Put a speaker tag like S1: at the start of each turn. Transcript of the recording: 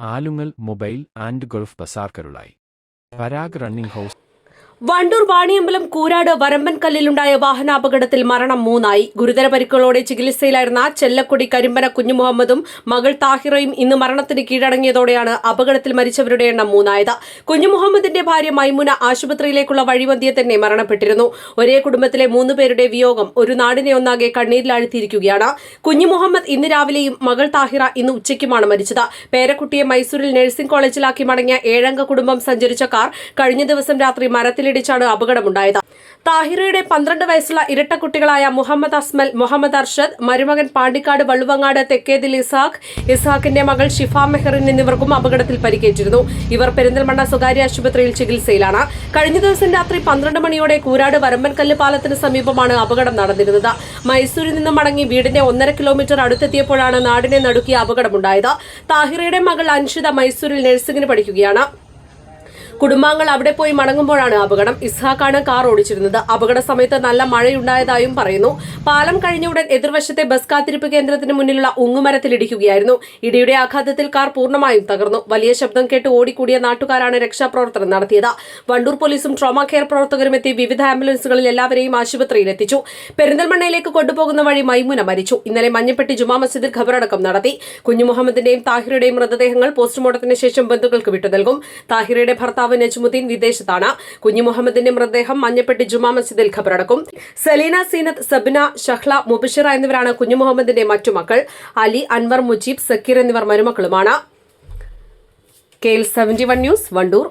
S1: Alungal mobile and gulf ബസാർക്കരുളായി. Parag running house
S2: Wandoor Vaniyambalam Koorad വരമ്പൻകല്ലിലുണ്ടായ വാഹനാപകടത്തിൽ മരണം മൂന്നായി. ഗുരുതര പരിക്കുകളോടെ ചികിത്സയിലായിരുന്ന ചെല്ലക്കുടി കരിമ്പന കുഞ്ഞുമുഹമ്മദും മകൾ താഹിറയും ഇന്ന് മരണത്തിന് കീഴടങ്ങിയതോടെയാണ് അപകടത്തിൽ മരിച്ചവരുടെ എണ്ണം മൂന്നായത്. കുഞ്ഞുമുഹമ്മദിന്റെ ഭാര്യ മൈമുന ആശുപത്രിയിലേക്കുള്ള വഴിവന്തിയെ തന്നെ മരണപ്പെട്ടിരുന്നു. ഒരേ കുടുംബത്തിലെ മൂന്ന് പേരുടെ വിയോഗം ഒരു നാടിനെ ഒന്നാകെ കണ്ണീരിലാഴ്ത്തിയിരിക്കുകയാണ്. കുഞ്ഞുമുഹമ്മദ് ഇന്ന് രാവിലെയും മകൾ താഹിറ ഇന്ന് ഉച്ചയ്ക്കുമാണ് മരിച്ചത്. പേരക്കുട്ടിയെ മൈസൂരിൽ നഴ്സിംഗ് കോളേജിലാക്കി മടങ്ങിയ ഏഴംഗ കുടുംബം സഞ്ചരിച്ച കാർ കഴിഞ്ഞ ദിവസം രാത്രി മരത്തിലിടിച്ചാണ് അപകടമുണ്ടായത്. താഹിറയുടെ പന്ത്രണ്ട് വയസ്സുള്ള ഇരട്ടക്കുട്ടികളായ മുഹമ്മദ് അസ്മൽ മുഹമ്മദ് അർഷദ് മരുമകൻ പാണ്ടിക്കാട് വള്ളുവങ്ങാട് തെക്കേതിൽ ഇസാഖ് ഇസാഖിന്റെ മകൾ ഷിഫ മെഹറിൻ എന്നിവർക്കും അപകടത്തിൽ പരിക്കേറ്റിരുന്നു. ഇവർ പെരിന്തൽമണ്ണ സ്വകാര്യ ആശുപത്രിയിൽ ചികിത്സയിലാണ്. കഴിഞ്ഞ ദിവസം രാത്രി പന്ത്രണ്ട് മണിയോടെ കൂരാട് വരമ്പൻകല്ല് പാലത്തിന് സമീപമാണ് അപകടം നടന്നിരുന്നത്. മൈസൂരിൽ നിന്നും മടങ്ങി വീടിന്റെ ഒന്നര കിലോമീറ്റർ അടുത്തെത്തിയപ്പോഴാണ് നാടിനെ നടുക്കിയ അപകടമുണ്ടായത്. താഹിറയുടെ മകൾ അൻഷിത മൈസൂരിൽ നഴ്സിംഗിന് പഠിക്കുകയാണ്. കുടുംബാംഗങ്ങൾ അവിടെ പോയി മടങ്ങുമ്പോഴാണ് അപകടം. ഇസ്ഹാഖാണ് കാർ ഓടിച്ചിരുന്നത്. അപകട സമയത്ത് നല്ല മഴയുണ്ടായതായും പറയുന്നു. പാലം കഴിഞ്ഞ ഉടൻ എതിർവശത്തെ ബസ് കാത്തിരിപ്പ് കേന്ദ്രത്തിന് മുന്നിലുള്ള ഉങ്ങുമരത്തിലിടിക്കുകയായിരുന്നു ഇടിയുടെ ആഘാതത്തിൽ കാർ പൂർണമായും തകർന്നു. വലിയ ശബ്ദം കേട്ട് ഓടിക്കൂടിയ നാട്ടുകാരാണ് രക്ഷാപ്രവർത്തനം നടത്തിയത്. വണ്ടൂർ പോലീസും ട്രോമ കെയർ പ്രവർത്തകരും എത്തി വിവിധ ആംബുലൻസുകളിൽ എല്ലാവരെയും ആശുപത്രിയിൽ എത്തിച്ചു. പെരിന്തൽമണ്ണയിലേക്ക് കൊണ്ടുപോകുന്ന വഴി മൈമുന മരിച്ചു. ഇന്നലെ മഞ്ഞപ്പെട്ടി ജുമാ മസ്ജിദിൽ ഖബറടക്കം നടത്തി. കുഞ്ഞു മുഹമ്മദിന്റെയും മൃതദേഹങ്ങൾ പോസ്റ്റ്മോർട്ടത്തിന് ശേഷം ബന്ധുക്കൾക്ക് വിട്ടു നൽകും താഹിറയുടെ ഭർത്താവ് നജ്മുദ്ദീൻ വിദേശത്താണ്. കുഞ്ഞു മുഹമ്മദിന്റെ മൃതദേഹം മഞ്ഞപ്പെട്ടി ജുമാ മസ്ജിദിൽ ഖബറടക്കും. സലീന സീനത്ത് സബ്ന ഷഹ്ല മുബഷിറ എന്നിവരാണ് കുഞ്ഞു മുഹമ്മദിന്റെ മറ്റു മക്കൾ. അലി അൻവർ മുജീബ് സക്കീർ എന്നിവർ മരുമക്കളുമാണ്. K L seventy one news Wandoor.